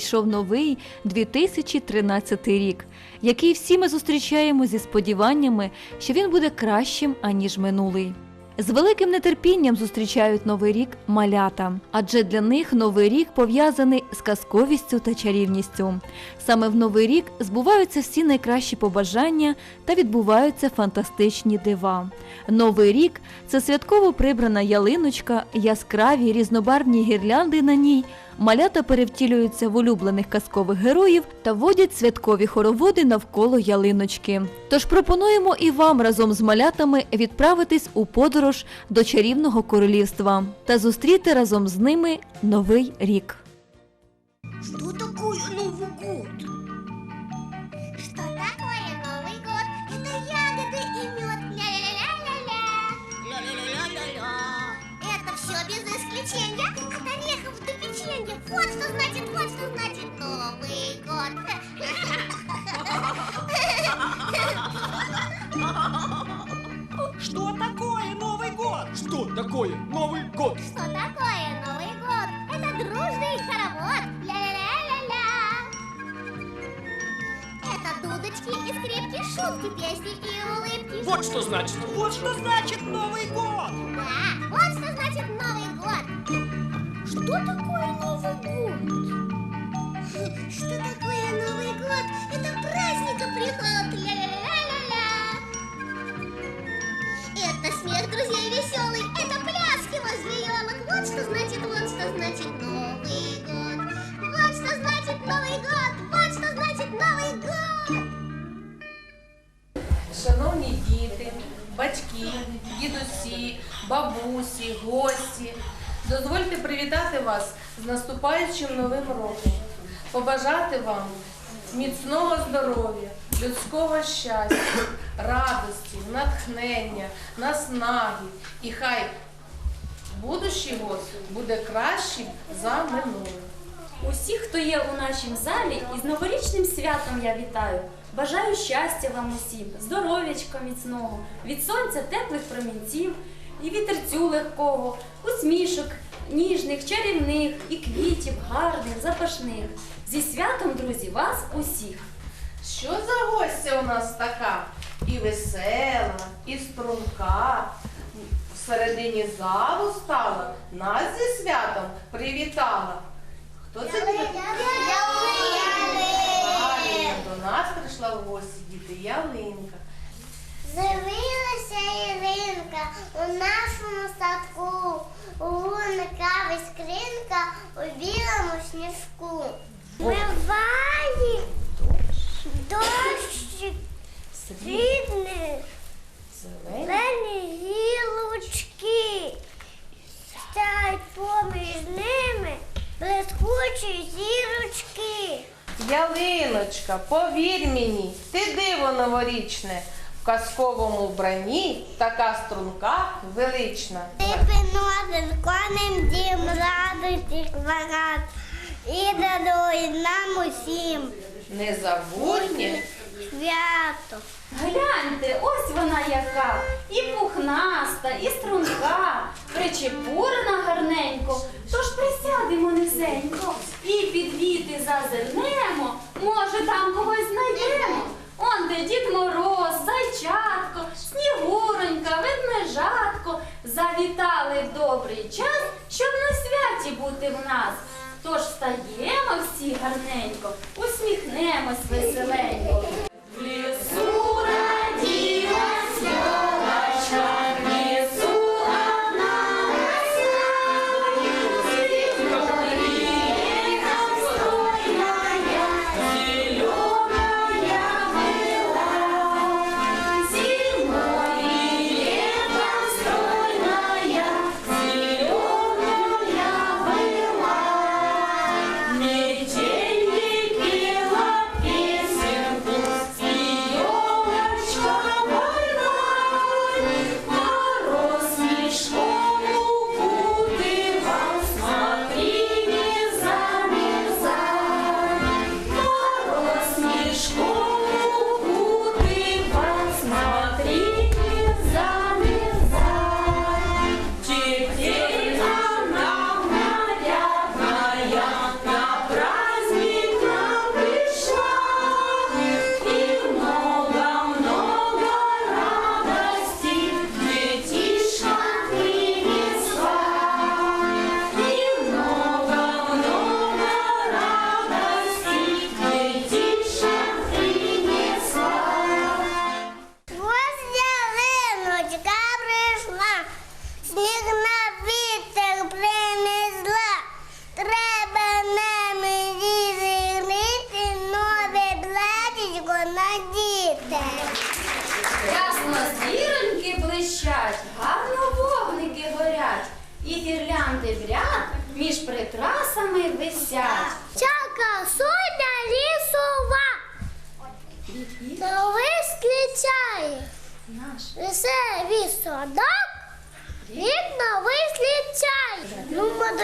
прийшов новий 2013 рік, який всі ми зустрічаємо зі сподіваннями, що він буде кращим аніж минулий. З великим нетерпінням зустрічають новий рік малята, адже для них новий рік пов'язаний з казковістю та чарівністю. Саме в новий рік збуваються всі найкращі побажання та відбуваються фантастичні дива. Новий рік це святково прибрана ялиночка, яскраві різнобарвні гірлянди на ній. Малята перевтілюються в улюблених казкових героїв та водять святкові хороводи навколо ялиночки. Тож пропонуємо і вам разом з малятами відправитись у подорож до чарівного королівства та зустріти разом з ними новий рік. Что такое Новый год? Что такое Новый год? Что такое Новый год? Это дружный хоровод. Ля-ля-ля-ля-ля. Это дудочки и скрипки, шутки, песни и улыбки. Вот что значит. Вот что значит Новый год! Да, вот что значит Новый год. Что такое Новый год? Что такое Новый год? Это дозвольте привітати вас з наступаючим новим роком, побажати вам міцного здоров'я, людського щастя, радості, натхнення, наснаги. І хай будущий год буде кращим за минулим. Усіх, хто є у нашому залі, із новорічним святом я вітаю. Бажаю щастя вам усім, здоров'ячка міцного, від сонця теплих промінців і вітерцю легкого, усмішок ніжних, чарівних і квітів гарних, запашних. Зі святом, друзі, вас усіх! Що за гостя у нас така? І весела, і струнка. Всередині залу стала, нас зі святом привітала. Хто це буде? Правильно, до нас прийшла в гості діти Ялинка. З'явилася Іринка у нашому садку, у вуника скринка у білому сніжку. Буває дощик, рідний, Зелені. зелені гілочки. Стають поміж ними блискучі зірочки. Ялиночка, повір мені, ти диво новорічне. В казковому вбранні така струнка велична. Ти приносиш конем дім радості багат і дарує нам усім. Незабутнє свято. Гляньте, ось вона яка, і пухнаста, і струнка, причепурена гарненько, тож присядемо низенько. І під віти зазирнемо, може там когось знайдемо. Он де Дід Мороз, зайчатко, снігуронька, ведмежатко завітали в добрий час, щоб на святі бути в нас. Тож встаємо всі гарненько, усміхнемось веселенько. В лесу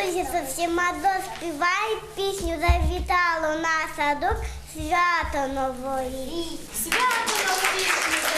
друзі со всіма доспівають пісню завітало на садок свято новорічне. Свято новорічне.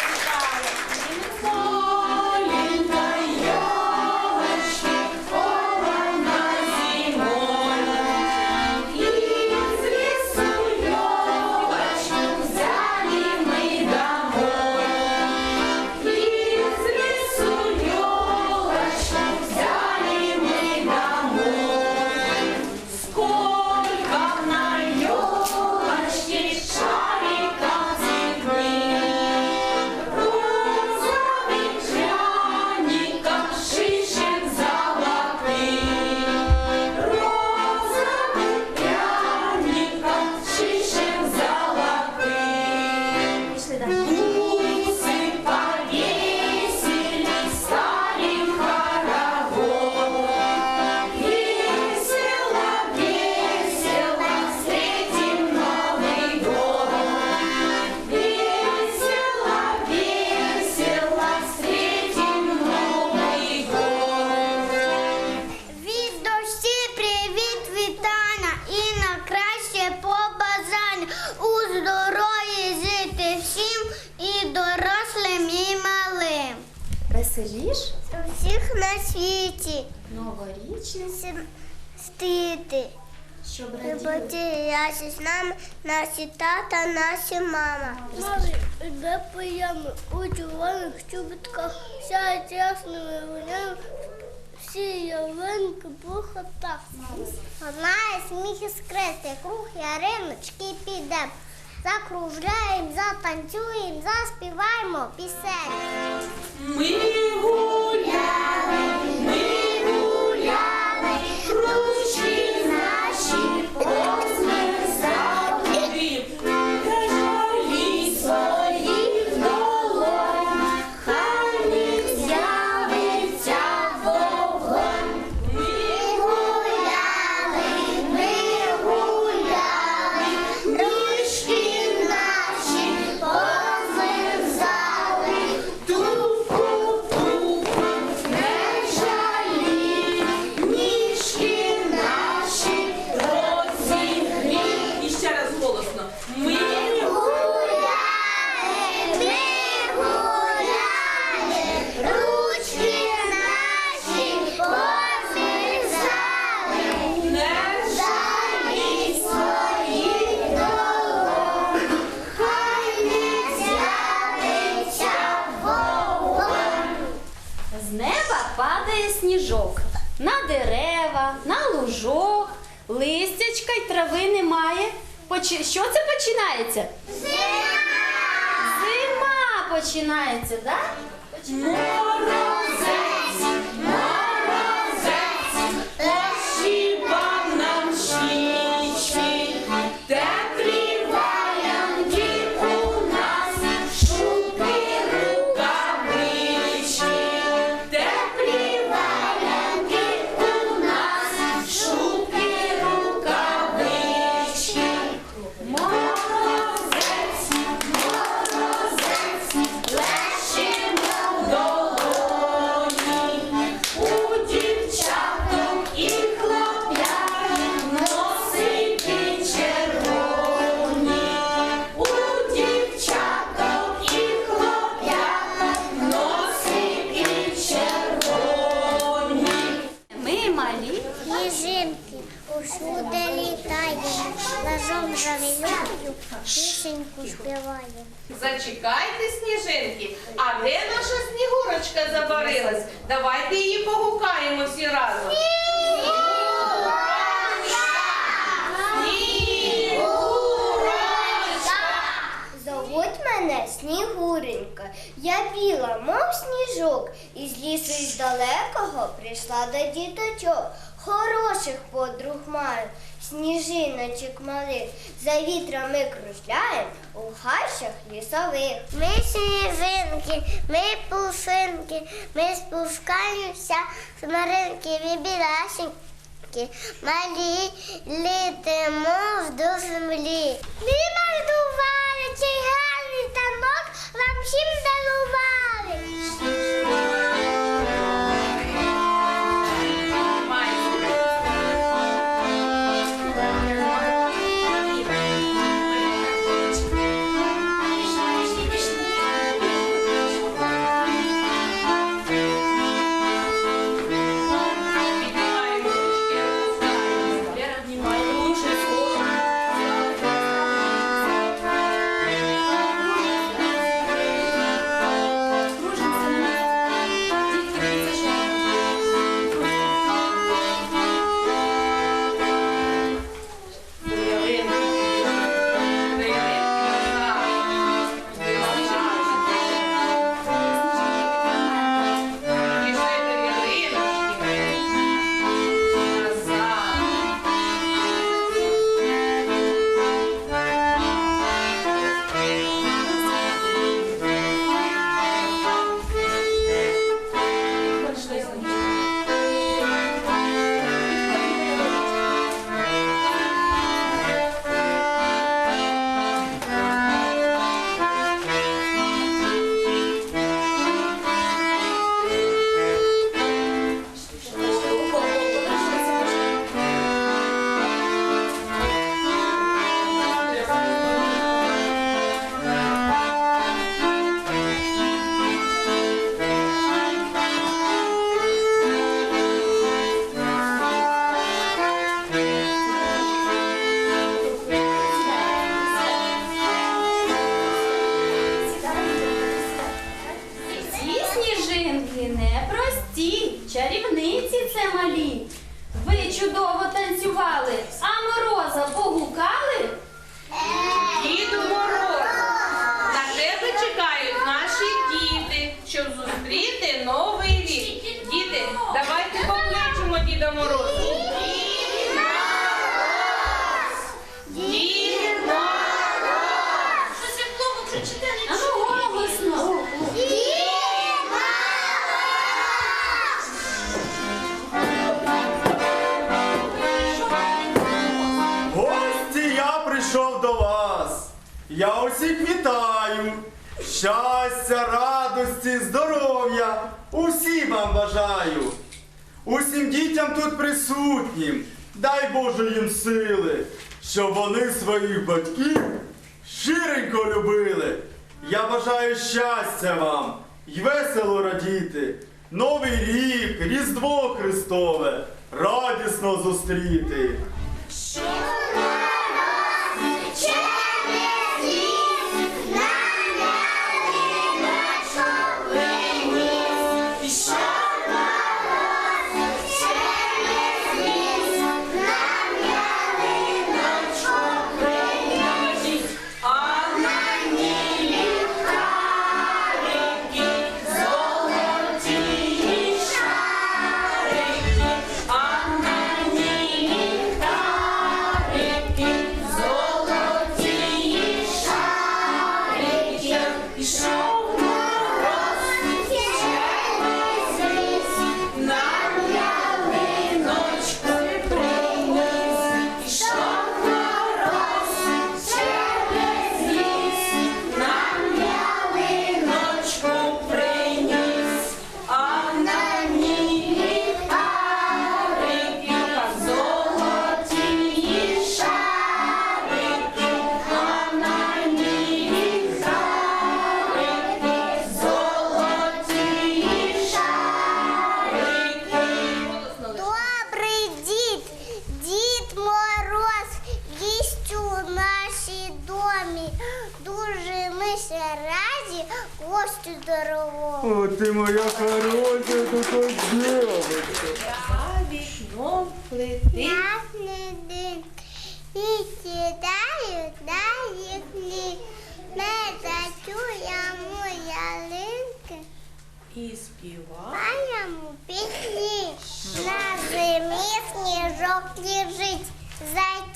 наші тата, наша мама. Мали йде поями у червоних чубітках, сяють ясними вонями, всі ялинки по хатах. Одна сміх і скрити, круг яриночки піде. Закружляємо, затанцюємо, заспіваємо пісень. Ми гуляли, ми гуляли. Снігуренька, я біла, мов сніжок, із лісу із далекого прийшла до діточок. Хороших подруг маю, сніжиночок малих, за вітрами кружляєм у хащах лісових. Ми сніжинки, ми пушинки, ми спускаємося з маринки і малі літимо до землі. Ми мардували чайга гарний танок вам всім дарували. Я усіх вітаю. Щастя, радості, здоров'я. Усім вам бажаю. Усім дітям тут присутнім. Дай Боже їм сили, щоб вони своїх батьків щиренько любили. Я бажаю щастя вам й весело радіти. Новий рік, Різдво Христове, радісно зустріти.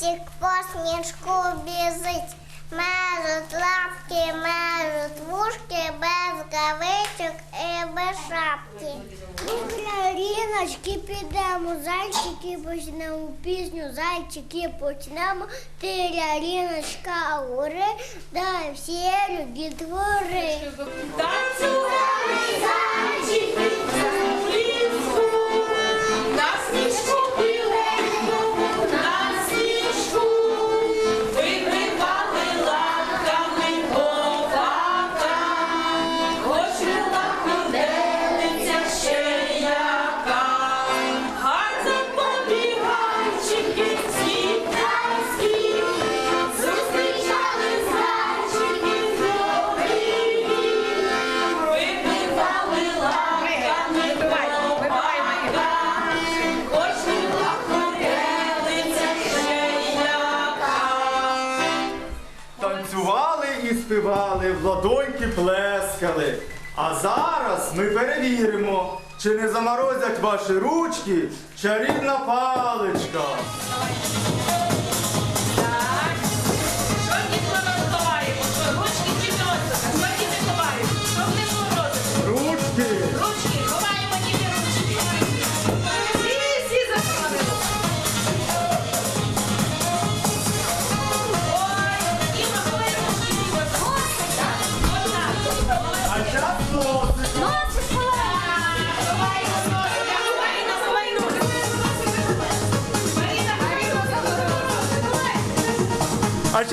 Зайчик по снежку бежит. Мажуть лапки, мажуть вушки, без кавичок і без шапки. Ріночки підемо, зайчики почнемо пісню, зайчики почнемо. Тиля ріночка гори, дай всі люді твори. Танцювали зайчики ладоньки плескали. А зараз ми перевіримо, чи не заморозять ваші ручки чарівна паличка. А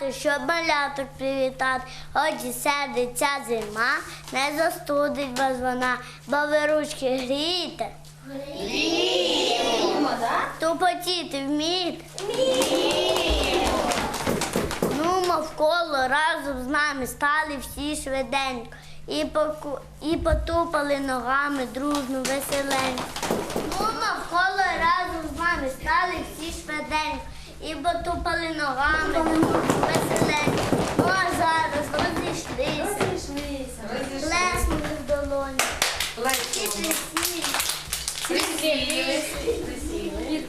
на щоб маляток привітати. Хоч і сердиться зима, не застудить вас вона, бо ви ручки грієте. Гріємо, так? Тупотіти вмієте? Ну, навколо разом з нами стали всі швиденько і, поку... і потупали ногами дружно, веселенько. Ну, навколо разом з нами стали всі швиденько і потупали ногами веселенько. Ну, а зараз розійшлися, Розійшлися. плеснули в долоні. Всі Присіли. присіли. Присіли.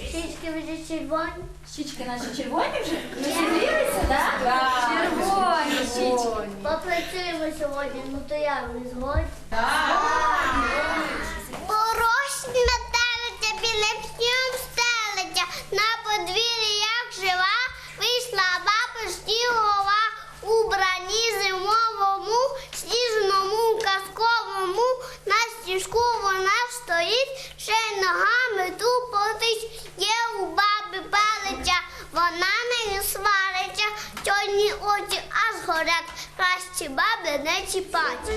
Щічки вже червоні. Щічки наші червоні вже? Ми зігрілися, так? Червоні щічки. Попрацюємо сьогодні, ну то я не згодні. Порошні метелиця білим снігом стелиться, на подвір'ї як жива, вийшла баба снігова у брані зимовому, сніжному, казковому, на стіжку вона стоїть, ще ногами тупотить, є у баби палиця, вона не свариться, чорні очі аж горять, краще баби не чіпать.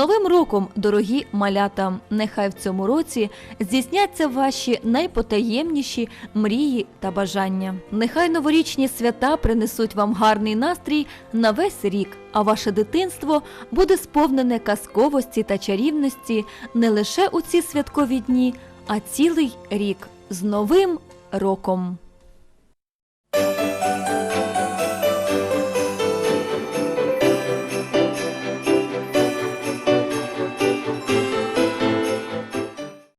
Новим роком, дорогі малята! Нехай в цьому році здійсняться ваші найпотаємніші мрії та бажання. Нехай новорічні свята принесуть вам гарний настрій на весь рік, а ваше дитинство буде сповнене казковості та чарівності не лише у ці святкові дні, а цілий рік. З Новим роком!